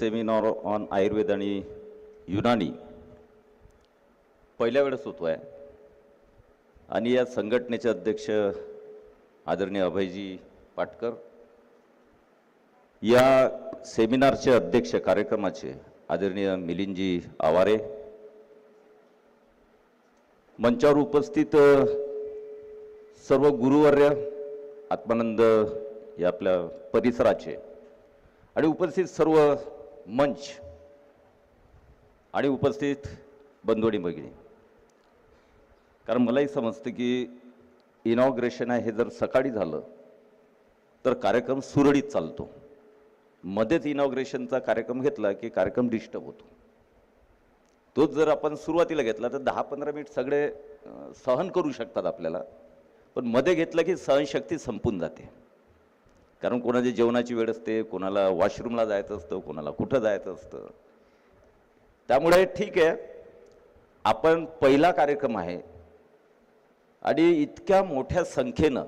Seminar on Ayurveda आणि युनानी पहिल्या वेळेस होतो आहे आणि या संघटनेचे अध्यक्ष आदरणीय अभयजी पाटकर या सेमिनारचे अध्यक्ष कार्यक्रमाचे आदरणीय मिलिंदजी आवारे मंचावर उपस्थित सर्व गुरुवर्य आत्मानंद या आपल्या परिसराचे आणि उपस्थित सर्व मंच आणि उपस्थित बंधुडी भगिनी. कारण मलाही समजतं की इनॉग्रेशन आहे हे जर सकाळी झालं तर कार्यक्रम सुरळीत चालतो. मध्येच इनॉग्रेशनचा कार्यक्रम घेतला की कार्यक्रम डिस्टर्ब होतो. तोच जर आपण सुरुवातीला घेतला तर दहा पंधरा मिनिट सगळे सहन करू शकतात आपल्याला. पण मध्ये घेतलं की सहनशक्ती संपून जाते. कारण कोणाची जेवणाची वेळ असते कोणाला वॉशरूमला जायचं असतं कोणाला कुठं जायचं असतं. त्यामुळे ठीक आहे आपण पहिला कार्यक्रम आहे. आणि इतक्या मोठ्या संख्येनं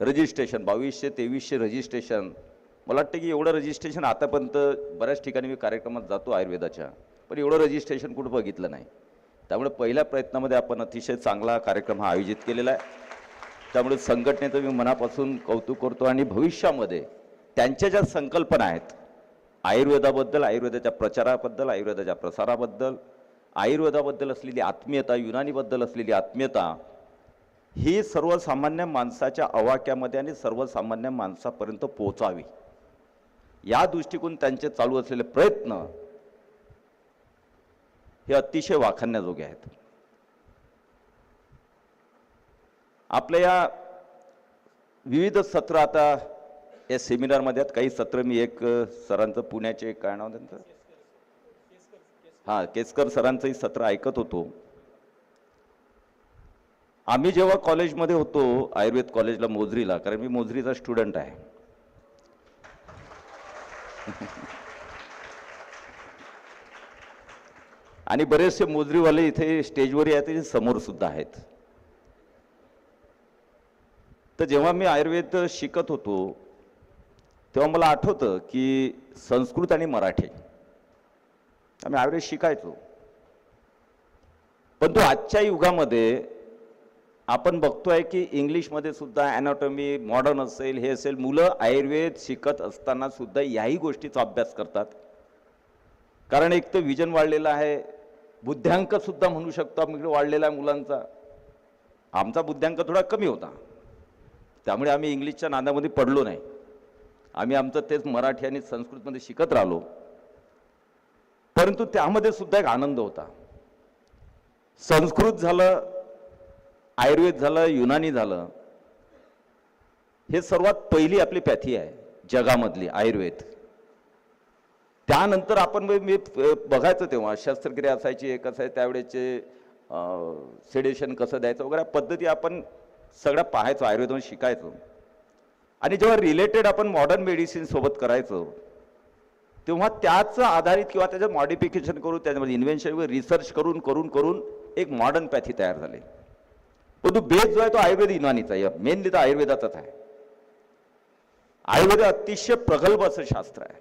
रजिस्ट्रेशन बावीसशे तेवीसशे रजिस्ट्रेशन मला वाटतं की एवढं रजिस्ट्रेशन आतापर्यंत बऱ्याच ठिकाणी मी कार्यक्रमात जातो आयुर्वेदाच्या पण एवढं रजिस्ट्रेशन कुठं बघितलं नाही. त्यामुळे पहिल्या प्रयत्नामध्ये आपण अतिशय चांगला कार्यक्रम हा आयोजित केलेला आहे. त्यामुळे संघटनेचं मी मनापासून कौतुक करतो आणि भविष्यामध्ये त्यांच्या ज्या संकल्पना आहेत आयुर्वेदाबद्दल आयुर्वेदाच्या प्रचाराबद्दल आयुर्वेदाच्या प्रसाराबद्दल आयुर्वेदाबद्दल असलेली आत्मीयता युनानीबद्दल असलेली आत्मीयता ही सर्वसामान्य माणसाच्या अवाक्यामध्ये आणि सर्वसामान्य माणसापर्यंत पोहोचावी. या दृष्टिकोन त्यांचे चालू असलेले प्रयत्न हे अतिशय वाखाणण्याजोगे आहेत. आपल्या या विविध सत्र आता या सेमिनारमध्ये काही सत्र मी एक सरांचं पुण्याचे एक काय नाव त्यांचं? हां केसकर सरांचंही सत्र ऐकत होतो. आम्ही जेव्हा कॉलेजमध्ये होतो आयुर्वेद कॉलेजला मोजरीला कारण मी मोजरीचा स्टुडंट आहे. आणि बरेचसे मोजरीवाले इथे स्टेजवर आहेत समोर सुद्धा आहेत. तर जेव्हा मी आयुर्वेद शिकत होतो तेव्हा मला आठवतं की संस्कृत आणि मराठी आम्ही आयुर्वेद शिकायचो. पण तो आजच्या युगामध्ये आपण बघतोय की इंग्लिशमध्ये सुद्धा अॅनाटॉमी मॉडर्न असेल हे असेल मुलं आयुर्वेद शिकत असताना सुद्धा याही गोष्टीचा अभ्यास करतात. कारण एक तर विजन वाढलेलं आहे बुद्ध्यांक सुद्धा म्हणू शकतो आपण वाढलेला आहे मुलांचा. आमचा बुद्ध्यांक थोडा कमी होता. त्यामुळे आम्ही इंग्लिशच्या नादामध्ये पडलो नाही. आम्ही आमचं तेच मराठी आणि संस्कृतमध्ये शिकत राहिलो. परंतु त्यामध्ये सुद्धा एक आनंद होता. संस्कृत झालं आयुर्वेद झालं युनानी झालं. हे सर्वात पहिली आपली पॅथी आहे जगामधली आयुर्वेद. त्यानंतर आपण म्हणजे मी मी बघायचं तेव्हा शस्त्रक्रिया असायची एक असायची त्यावेळेचे सेडेशन कसं द्यायचं वगैरे पद्धती आपण सगळं पाहायचो आयुर्वेदमध्ये शिकायचो. आणि जेव्हा रिलेटेड आपण मॉडर्न मेडिसिनसोबत करायचो तेव्हा त्याच आधारित किंवा त्याचं मॉडिफिकेशन करून त्याच्यामध्ये इन्व्हेन्शन रिसर्च करून करून करून एक मॉडर्न पॅथी तयार झाली. परंतु बेस जो आहे तो आयुर्वेद युनानीचा आहे. मेनली तर आयुर्वेदाचाच आहे. आयुर्वेद अतिशय प्रगल्भ असं शास्त्र आहे.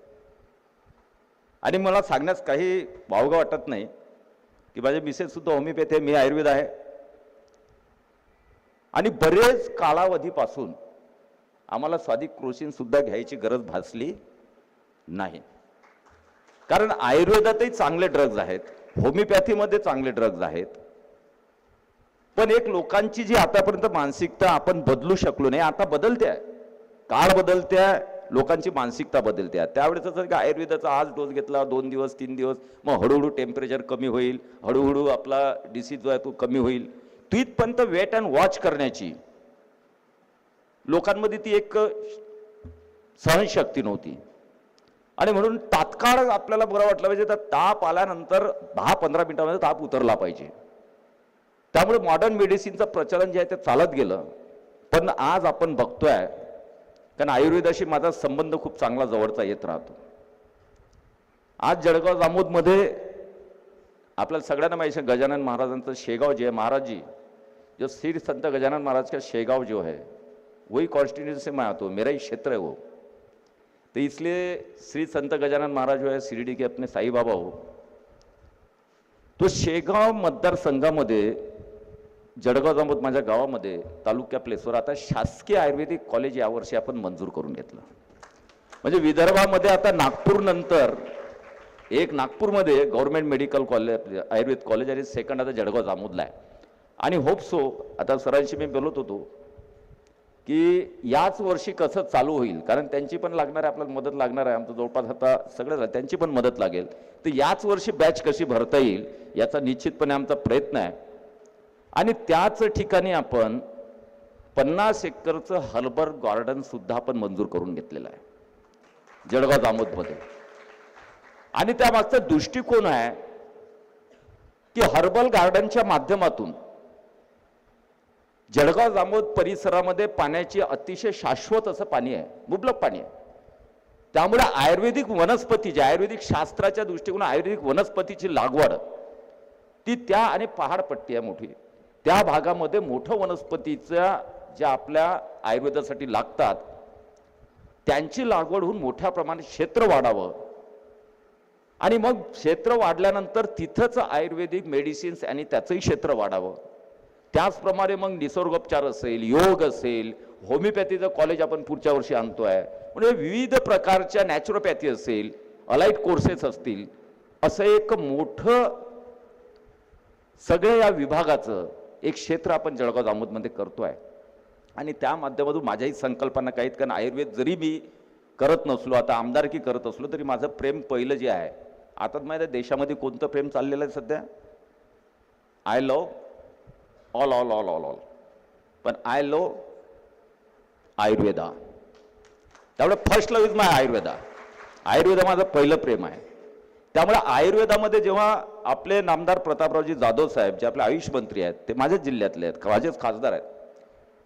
आणि मला सांगण्यास काही वावगं वाटत नाही की माझे मिसेससुद्धा होमिओपॅथी आहे मी आयुर्वेद आहे. आणि बरेच कालावधीपासून आम्हाला स्वाधिक क्रोशिनसुद्धा घ्यायची गरज भासली नाही. कारण आयुर्वेदातही चांगले ड्रग्ज आहेत होमिओपॅथीमध्ये चांगले ड्रग्ज आहेत. पण एक लोकांची जी आतापर्यंत मानसिकता आपण बदलू शकलो नाही आता बदलते आहे. काळ बदलते आहे लोकांची मानसिकता बदलते आहे. त्यावेळेस की आयुर्वेदाचा आज डोस घेतला दोन दिवस तीन दिवस मग हळूहळू टेम्परेचर कमी होईल हळूहळू आपला डिसीज जो आहे तो कमी होईल. तिथपर्यंत वेट अँड वॉच करण्याची. लोकांमध्ये ती एक सहनशक्ती नव्हती. आणि म्हणून तात्काळ आपल्याला बरं वाटलं पाहिजे तर ताप आल्यानंतर दहा पंधरा मिनिटामध्ये ताप उतरला पाहिजे. त्यामुळे मॉडर्न मेडिसिनचं प्रचलन जे आहे ते चालत गेलं. पण आज आपण बघतोय कारण आयुर्वेदाशी माझा संबंध खूप चांगला जवळचा येत राहतो. आज जळगाव जामोदमध्ये आपल्याला सगळ्यांना माहिती गजानन महाराजांचं शेगाव जे आहे महाराजजी जो श्री संत गजानन महाराज का शेगाव जो है वही कॉन्स्टिट्यूंसी से मैं आता हूँ मेरा ही क्षेत्र है वो। तो इसलिए श्री संत गजानन महाराज जो है शिरडी के अपने साई बाबा हो। तो शेगाव मतदारसंघामध्ये जळगाव जांबूत माझ्या गावामध्ये तालुक्या प्लेसवर आता शासकीय आयुर्वेदिक कॉलेज यावर्षी आपण मंजूर करून घेतलं. म्हणजे विदर्भामध्ये आता नागपूर नंतर एक नागपूरमध्ये government medical college Ayurveda college आणि सेकंड आता जळगाव जामोदला आहे. आणि होप सो आता सरांशी मी बोलत होतो की याच वर्षी कसं चालू होईल? कारण त्यांची पण लागणार आहे आपल्याला मदत लागणार आहे. आमचं जवळपास आता सगळं त्यांची पण मदत लागेल. तर याच वर्षी बॅच कशी भरता येईल याचा निश्चितपणे आमचा प्रयत्न आहे. आणि त्याच ठिकाणी आपण पन्नास एकरचं हर्बर गार्डनसुद्धा आपण मंजूर करून घेतलेलं आहे. जळगाव जामोदमध्ये आणि त्यामागचा दृष्टिकोन आहे की हर्बल गार्डनच्या माध्यमातून जळगाव जामोद परिसरामध्ये पाण्याची अतिशय शाश्वत असं पाणी आहे मुबलक पाणी आहे. त्यामुळे आयुर्वेदिक वनस्पती जे आयुर्वेदिक शास्त्राच्या दृष्टिकोन आयुर्वेदिक वनस्पतीची लागवड ती त्या आणि पहाडपट्टी आहे मोठी. त्या भागामध्ये मोठं वनस्पतीच्या ज्या आपल्या आयुर्वेदासाठी लागतात त्यांची लागवड होऊन मोठ्या प्रमाणात क्षेत्र वाढावं. आणि मग क्षेत्र वाढल्यानंतर तिथंच आयुर्वेदिक मेडिसिन्स आणि त्याचंही क्षेत्र वाढावं. त्याचप्रमाणे मग निसर्गोपचार असेल योग असेल होमिओपॅथीचं कॉलेज आपण पुढच्या वर्षी आणतो आहे म्हणजे विविध प्रकारच्या नॅचरोपॅथी असेल अलाईट कोर्सेस असतील असं एक मोठं सगळ्या या विभागाचं एक क्षेत्र आपण जळगाव जामोदमध्ये करतो आहे आणि त्या माध्यमातून माझ्याही संकल्पना काही आहेत कारण आयुर्वेद जरी मी करत नसलो आता आमदारकी करत असलो तरी माझं प्रेम पहिलं जे आहे आता माहिती आहे देशामध्ये कोणतं प्रेम चाललेलं आहे सध्या? I love all all all all all पण आय लो आयुर्वेदा त्यामुळे first love is my Ayurveda Ayurveda माझं पहिलं प्रेम आहे. त्यामुळे आयुर्वेदामध्ये जेव्हा आपले नामदार प्रतापरावजी जाधव साहेब जे आपले आयुष मंत्री आहेत ते माझ्याच जिल्ह्यातले आहेत माझेच खासदार आहेत.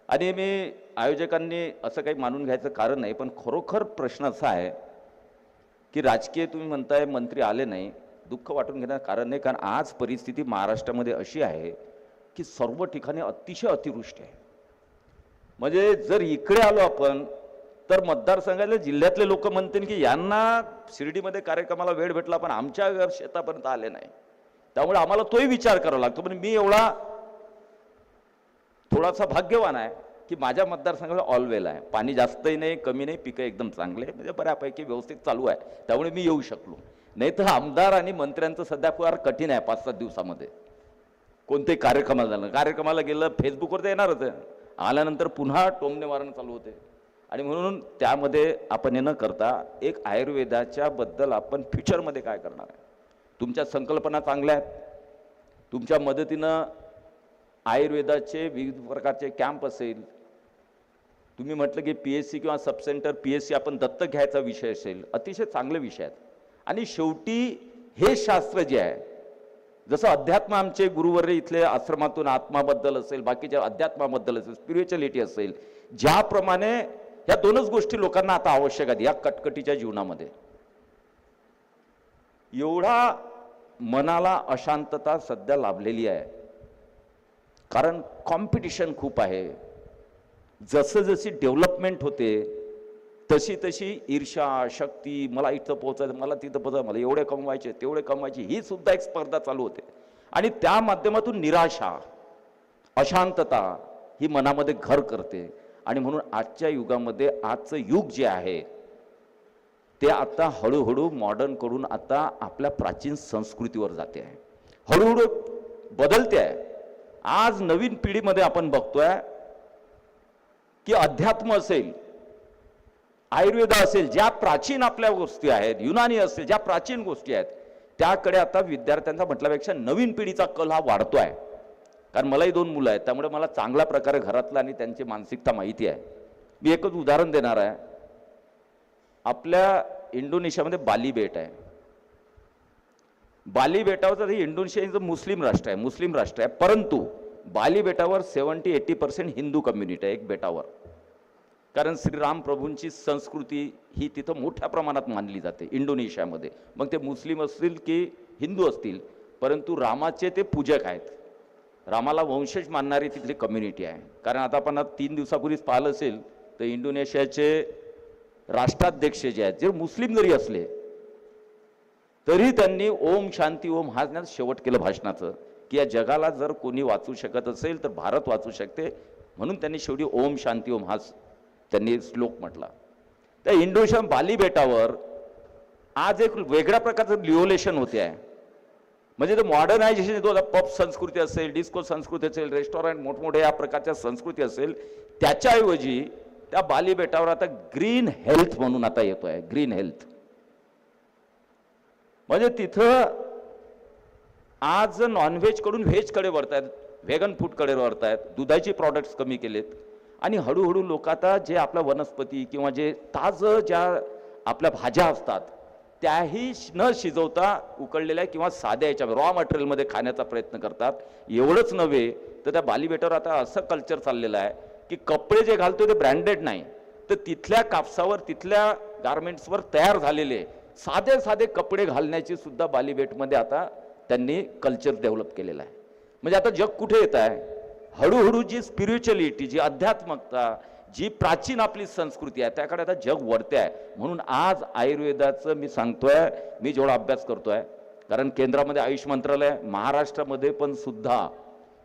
आणि मी आयोजकांनी असं काही मानून घ्यायचं कारण नाही पण खरोखर प्रश्न असा आहे की राजकीय तुम्ही म्हणताय मंत्री आले नाही दुःख वाटून घेण्याचं कारण नाही कारण आज परिस्थिती महाराष्ट्रामध्ये अशी आहे की सर्व ठिकाणी अतिशय अतिवृष्टी आहे. म्हणजे जर इकडे आलो आपण तर मतदारसंघातल्या जिल्ह्यातले लोक म्हणतील की यांना शिर्डीमध्ये कार्यक्रमाला वेळ भेटला पण आमच्या शेतापर्यंत आले नाही. त्यामुळे आम्हाला तोही विचार करावा लागतो. पण मी एवढा थोडासा भाग्यवान आहे की माझ्या मतदारसंघाला ऑलवेल आहे. पाणी जास्तही नाही कमी नाही पिकं एकदम चांगले म्हणजे बऱ्यापैकी व्यवस्थित चालू आहे. त्यामुळे मी येऊ शकलो. नाही तर आमदार आणि मंत्र्यांचं सध्या फार कठीण आहे पाच सात दिवसामध्ये. कोणत्याही कार्यक्रमाला झालं कार्यक्रमाला गेलं फेसबुकवर तर येणारच आहे आल्यानंतर पुन्हा टोमणे मारणं चालू होते. आणि म्हणून त्यामध्ये आपण हे न करता एक आयुर्वेदाच्या बद्दल आपण फ्युचरमध्ये काय करणार आहे? तुमच्या संकल्पना चांगल्या आहेत. तुमच्या मदतीनं आयुर्वेदाचे विविध प्रकारचे कॅम्प असेल. तुम्ही म्हटलं की पी एस सी किंवा sub centre P S C आपण दत्तक घ्यायचा विषय असेल अतिशय चांगले विषय आहेत. आणि शेवटी हे शास्त्र जे आहे जसं अध्यात्म आमचे गुरुवर्य इथले आश्रमातून आत्माबद्दल असेल बाकीच्या अध्यात्माबद्दल असेल स्पिरिच्युअलिटी असेल ज्याप्रमाणे या दोनच गोष्टी लोकांना आता आवश्यक आहेत या कटकटीच्या जीवनामध्ये. एवढा मनाला अशांतता सध्या लाभलेली आहे. कारण कॉम्पिटिशन खूप आहे. जसं जशी डेव्हलपमेंट होते तशी तशी ईर्षा शक्ती मला इथं पोहोचायचं मला तिथं पोहोचायचं मला एवढे कमवायचे तेवढे कमवायचे ही सुद्धा एक स्पर्धा चालू होते. आणि त्या माध्यमातून निराशा अशांतता ही मनामध्ये घर करते. आणि म्हणून आजच्या युगामध्ये आजचं युग जे आहे ते आता हळूहळू मॉडर्न करून आता आपल्या प्राचीन संस्कृतीवर जाते आहे. हळूहळू बदलते आहे. आज नवीन पिढीमध्ये आपण बघतोय की अध्यात्म असेल आयुर्वेद असेल ज्या प्राचीन आपल्या गोष्टी आहेत युनानी असेल ज्या प्राचीन गोष्टी आहेत त्याकडे आता विद्यार्थ्यांचा म्हटल्यापेक्षा नवीन पिढीचा कल हा वाढतो आहे कारण मलाही दोन मुलं आहेत त्यामुळे मला चांगल्या प्रकारे घरातलं आणि त्यांची मानसिकता माहिती आहे. मी एकच उदाहरण देणार आहे. आपल्या इंडोनेशियामध्ये बाली बेट आहे. बाली बेटावर तर हे इंडोनेशियाचं मुस्लिम राष्ट्र आहे मुस्लिम राष्ट्र आहे. परंतु बाली बेटावर seventy eight percent Hindu community आहे एक बेटावर. कारण श्रीराम प्रभूंची संस्कृती ही तिथं मोठ्या प्रमाणात मानली जाते इंडोनेशियामध्ये. मग ते मुस्लिम असतील की हिंदू असतील परंतु रामाचे ते पूजक आहेत. रामाला वंशज मानणारी तिथली कम्युनिटी आहे. कारण आता आपण तीन दिवसापूर्वीच पाहिलं असेल तर इंडोनेशियाचे राष्ट्राध्यक्ष जे आहेत जे मुस्लिम जरी असले तरी त्यांनी ओम शांती ओम हा शेवट केलं भाषणाचं. की या जगाला जर कोणी वाचू शकत असेल तर भारत वाचू शकते. म्हणून त्यांनी शेवटी ओम शांती ओम हाच त्यांनी श्लोक म्हटला. त्या इंडोनेशिया बाली बेटावर आज एक वेगळ्या प्रकारचं लिओलेशन होते आहे. म्हणजे ते मॉडर्नायझेशन येतो पब संस्कृती असेल डिस्को संस्कृती असेल रेस्टॉरंट मोठमोठ्या या प्रकारच्या संस्कृती असेल त्याच्याऐवजी त्या बाली बेटावर आता ग्रीन हेल्थ म्हणून आता येतोय ग्रीन हेल्थ म्हणजे तिथं आज नॉनव्हेजकडून व्हेजकडे वळत आहेत वळतायत व्हेगन फूडकडे वळत वळतायत दुधाचे प्रॉडक्ट्स कमी केलेत. आणि हळूहळू लोक आता जे आपल्या वनस्पती किंवा जे ताजं ज्या आपल्या भाज्या असतात त्याही न शिजवता उकळलेल्या किंवा साध्या याच्या रॉ मटेरियलमध्ये खाण्याचा प्रयत्न करतात. एवढंच नव्हे तर त्या बालीबेटावर आता असं कल्चर चाललेलं आहे की कपडे जे घालतो ते ब्रँडेड नाही. तर तिथल्या कापसावर तिथल्या गारमेंट्सवर तयार झालेले साधे साधे कपडे घालण्याची सुद्धा बालीबेटमध्ये आता त्यांनी कल्चर डेव्हलप केलेलं आहे. म्हणजे आता जग कुठे येत आहे? हळूहळू जी स्पिरिच्युअलिटी जी अध्यात्मकता जी प्राचीन आपली संस्कृती आहे त्याकडे आता जग वरते आहे म्हणून आज आयुर्वेदाचं मी सांगतोय मी जेवढा अभ्यास करतोय कारण केंद्रामध्ये आयुष मंत्रालय महाराष्ट्रामध्ये पण सुद्धा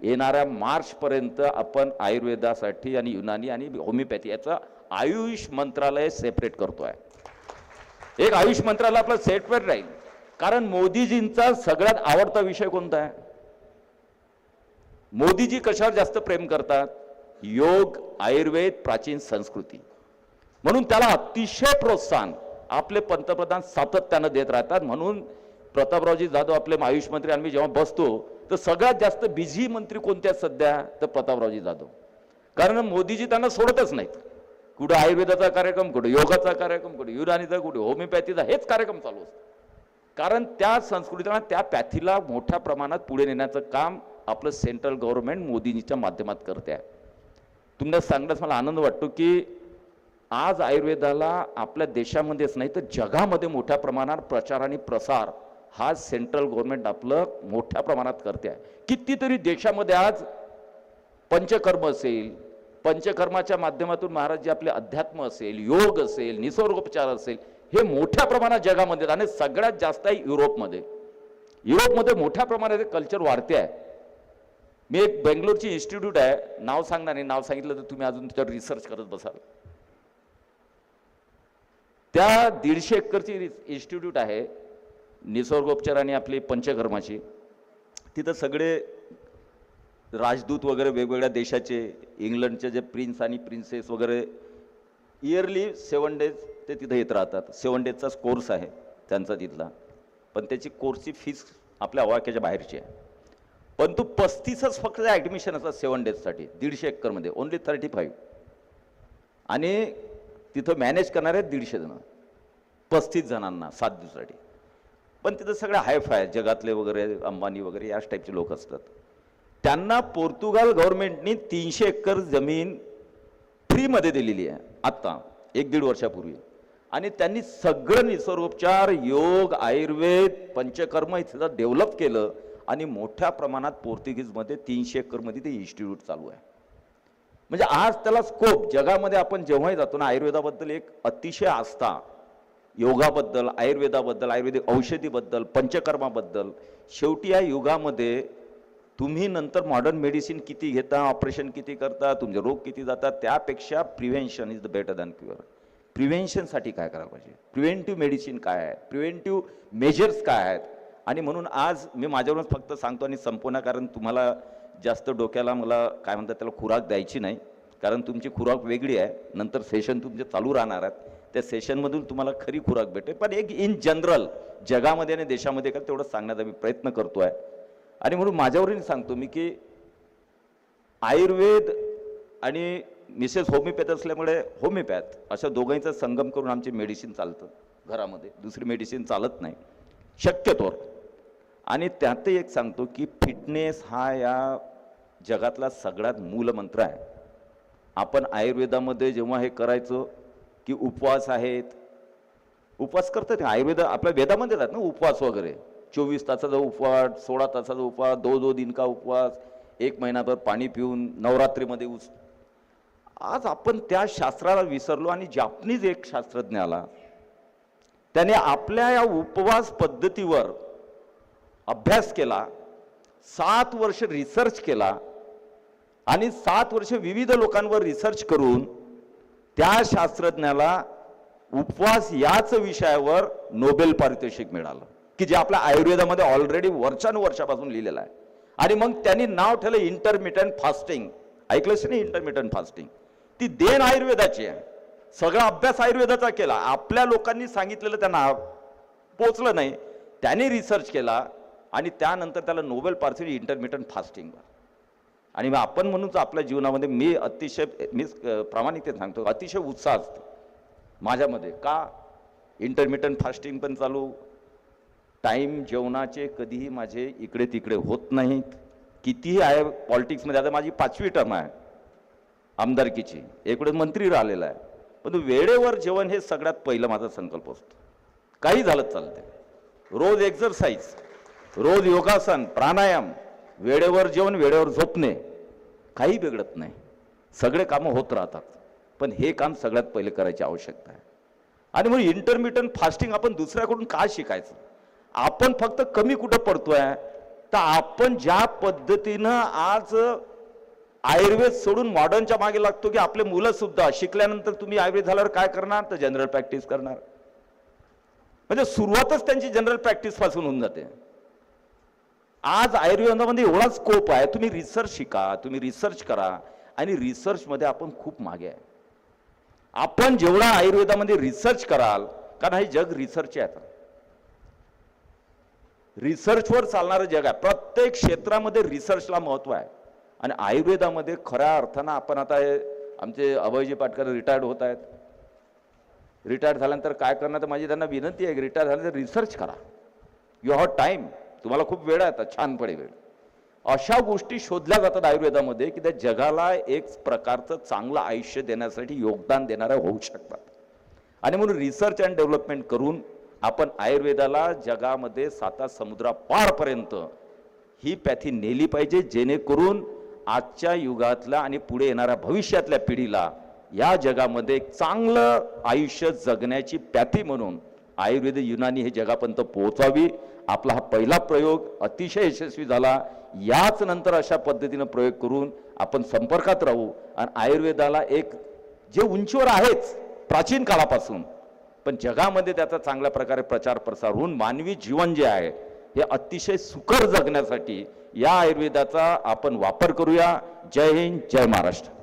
येणाऱ्या मार्चपर्यंत आपण आयुर्वेदासाठी आणि युनानी आणि होमिओपॅथी याचं आयुष मंत्रालय सेपरेट करतोय. एक आयुष मंत्रालय आपलं सेटवर राहील. कारण मोदीजींचा सगळ्यात आवडता विषय कोणता आहे? मोदीजी कशावर जास्त प्रेम करतात? योग आयुर्वेद प्राचीन संस्कृती. म्हणून त्याला अतिशय प्रोत्साहन आपले पंतप्रधान सातत्यानं देत राहतात. म्हणून प्रतापरावजी जाधव आपले आयुष मंत्री आम्ही जेव्हा बसतो तर सगळ्यात जास्त बिझी मंत्री कोणत्या आहेत सध्या? तर प्रतापरावजी जाधव. कारण मोदीजी त्यांना सोडतच नाहीत. कुठं आयुर्वेदाचा कार्यक्रम कुठं योगाचा कार्यक्रम कुठं युनानीचा कुठे होमिओपॅथीचा हेच कार्यक्रम चालू असतो. कारण त्या संस्कृतीला त्या पॅथीला मोठ्या प्रमाणात पुढे नेण्याचं काम आपलं सेंट्रल गव्हर्नमेंट मोदींच्या माध्यमात करते आहे. तुम्हाला सांगण्यास मला आनंद वाटतो की आज आयुर्वेदाला आपल्या देशामध्येच नाही तर जगामध्ये मोठ्या प्रमाणात प्रचार आणि प्रसार हा सेंट्रल गव्हर्नमेंट आपलं मोठ्या प्रमाणात करते आहे. कितीतरी देशामध्ये आज पंचकर्म असेल पंचकर्माच्या माध्यमातून महाराज जे आपले अध्यात्म असेल योग असेल निसर्गोपचार असेल हे मोठ्या प्रमाणात जगामध्ये आणि सगळ्यात जास्त आहे युरोपमध्ये. युरोपमध्ये मोठ्या प्रमाणात कल्चर वाढते आहे. मी एक बेंगलोरची इन्स्टिट्यूट आहे. नाव सांगणार नाही. नाव सांगितलं तर तुम्ही अजून त्याच्यावर रिसर्च करत बसाल. त्या दीडशे एकरची इन्स्टिट्यूट आहे. निसर्गोपचार आणि आपली पंचकर्माची. तिथं सगळे राजदूत वगैरे वेगवेगळ्या देशाचे इंग्लंडचे जे प्रिन्स आणि प्रिन्सेस वगैरे इयरली सेवन डेज ते तिथं येत राहतात. सेवन डेजचाच कोर्स आहे त्यांचा तिथला. पण त्याची कोर्सची फीस आपल्या अवाक्याच्या बाहेरची आहे. पण तू पस्तीसच फक्त ॲडमिशन असतात सेवन डेजसाठी दीडशे एकरमध्ये ओन्ली थर्टी फाईव्ह आणि तिथं मॅनेज करणारे आहेत दीडशे जण. पस्तीस जणांना सात दिवसासाठी. पण तिथं सगळं हायफाय जगातले वगैरे अंबानी वगैरे याच टाईपचे लोक असतात. त्यांना पोर्तुगाल गव्हर्नमेंटनी तीनशे एकर जमीन फ्रीमध्ये दिलेली आहे आत्ता एक दीड वर्षापूर्वी. आणि त्यांनी सगळं निसर्गोपचार योग आयुर्वेद पंचकर्म इथं डेव्हलप केलं. आणि मोठ्या प्रमाणात पोर्तुगीजमध्ये तीनशे एकरमध्ये ते इन्स्टिट्यूट चालू आहे. म्हणजे आज त्याला स्कोप जगामध्ये आपण जेव्हाही जातो ना आयुर्वेदाबद्दल एक अतिशय आस्था योगाबद्दल आयुर्वेदाबद्दल आयुर्वेदिक औषधीबद्दल पंचकर्माबद्दल शेवटी या युगामध्ये तुम्ही नंतर मॉडर्न मेडिसिन किती घेता ऑपरेशन किती करता तुमचे रोग किती जातात त्यापेक्षा prevention is the better than cure प्रिव्हेन्शनसाठी काय करायला पाहिजे? प्रिव्हेंटिव्ह मेडिसिन काय आहे? प्रिव्हेंटिव्ह मेजर्स काय आहेत? आणि म्हणून आज मी माझ्यावरूनच फक्त सांगतो आणि संपवणार कारण तुम्हाला जास्त डोक्याला मला काय म्हणतात त्याला खुराक द्यायची नाही. कारण तुमची खुराक वेगळी आहे. नंतर सेशन तुमचे चालू राहणार आहेत. त्या सेशनमधून तुम्हाला खरी खुराक भेटेल. पण एक इन जनरल जगामध्ये आणि देशामध्ये का तेवढं सांगण्याचा मी प्रयत्न करतो आहे आणि म्हणून माझ्यावरून सांगतो मी की आयुर्वेद आणि मिसेस होमिओपॅथ असल्यामुळे होमिओपॅथ अशा दोघांचा संगम करून आमचे मेडिसिन चालतं. घरामध्ये. दुसरी मेडिसिन चालत नाही. शक्यतोवर. आणि त्यातही एक सांगतो की फिटनेस हा या जगातला सगळ्यात मूलमंत्र आहे. आपण आयुर्वेदामध्ये जेव्हा हे करायचो की उपवास आहेत उपवास करतात आयुर्वेद आपल्या वेदामध्ये येतात ना उपवास वगैरे. चोवीस तासाचा उपवास सोळा तासाचा उपवास दो दो दिन का उपवास एक महिनाभर पाणी पिऊन नवरात्रीमध्ये उस. आज आपण त्या शास्त्राला विसरलो आणि जापनीज एक शास्त्रज्ञ आला. त्याने आपल्या या उपवास पद्धतीवर अभ्यास केला सात वर्ष रिसर्च केला आणि सात वर्ष विविध लोकांवर रिसर्च करून त्या शास्त्रज्ञाला उपवास याच विषयावर नोबेल पारितोषिक मिळालं की जे आपल्या आयुर्वेदामध्ये ऑलरेडी वर्षानुवर्षापासून लिहिलेलं आहे. आणि मग त्यांनी नाव ठेवलं इंटरमिटंट फास्टिंग ऐकलंच नाही इंटरमिटंट फास्टिंग ती देण आयुर्वेदाची आहे. सगळा अभ्यास आयुर्वेदाचा केला. आपल्या लोकांनी सांगितलेलं त्यांना पोचलं नाही. त्याने रिसर्च केला आणि त्यानंतर त्याला नोबेल पार्सल इंटरमिटंट फास्टिंगवर आणि मग आपण म्हणूनच आपल्या जीवनामध्ये मी अतिशय मी प्रामाणिकते सांगतो अतिशय उत्साह असतो. माझ्यामध्ये का इंटरमिटंट फास्टिंग पण चालू? टाईम जेवणाचे कधीही माझे इकडे तिकडे होत नाहीत. कितीही आहे पॉलिटिक्समध्ये आता माझी पाचवी टर्म आहे. आमदारकीची. इकडे मंत्री राहिलेला आहे. पण वेळेवर जेवण हे सगळ्यात पहिलं माझा संकल्प असतो. काही झालंच चालते रोज एक्झरसाईज रोज योगासन प्राणायाम वेळेवर जेवण वेळेवर झोपणे काही बिघडत नाही. सगळे कामं होत राहतात पण हे काम सगळ्यात पहिले करायची आवश्यकता आहे. आणि मग इंटरमिटंट फास्टिंग आपण दुसऱ्याकडून का शिकायचं? आपण फक्त कमी कुठं पडतोय? तर आपण ज्या पद्धतीनं आज आयुर्वेद सोडून मॉडर्नच्या मागे लागतो की आपले मुलं सुद्धा शिकल्यानंतर तुम्ही आयुर्वेद झाल्यावर काय करणार? तर जनरल प्रॅक्टिस करणार. म्हणजे सुरुवातच त्यांची जनरल प्रॅक्टिसपासून होऊन जाते. आज आयुर्वेदामध्ये एवढा स्कोप आहे तुम्ही रिसर्च शिका तुम्ही रिसर्च करा आणि रिसर्चमध्ये आपण खूप मागे आहे. आपण जेवढा आयुर्वेदामध्ये रिसर्च कराल कारण हे जग रिसर्च आहे आता. रिसर्चवर चालणारं जग आहे. प्रत्येक क्षेत्रामध्ये रिसर्चला महत्त्व आहे. आणि आयुर्वेदामध्ये खऱ्या अर्थानं आपण आता हे आमचे अभयजी पाटकर रिटायर्ड होत आहेत. रिटायर्ड झाल्यानंतर काय करणार तर माझी त्यांना विनंती आहे की रिटायर झाल्यानंतर रिसर्च करा. यू हॅव टाईम तुम्हाला खूप वेळ आहे छान छानपणे वेळ. अशा गोष्टी शोधल्या जातात आयुर्वेदामध्ये की त्या जगाला एक प्रकारचं चांगलं आयुष्य देण्यासाठी योगदान देणाऱ्या होऊ शकतात. आणि म्हणून रिसर्च अँड डेव्हलपमेंट करून आपण आयुर्वेदाला जगामध्ये साता समुद्रापारपर्यंत ही पॅथी नेली पाहिजे जेणेकरून आजच्या युगातल्या आणि पुढे येणाऱ्या भविष्यातल्या पिढीला या जगामध्ये एक चांगलं आयुष्य जगण्याची प्याथी म्हणून आयुर्वेद युनानी हे जगापर्यंत पोहोचावी. आपला हा पहिला प्रयोग अतिशय यशस्वी झाला. याच नंतर अशा पद्धतीनं प्रयोग करून आपण संपर्कात राहू. आणि आयुर्वेदाला एक जे उंचीवर आहेच प्राचीन काळापासून. पण जगामध्ये त्याचा चांगल्या प्रकारे प्रचार प्रसार होऊन मानवी जीवन जे आहे हे अतिशय सुकर जगण्यासाठी या आयुर्वेदाचा आपण वापर करूया. जय हिंद जय महाराष्ट्र.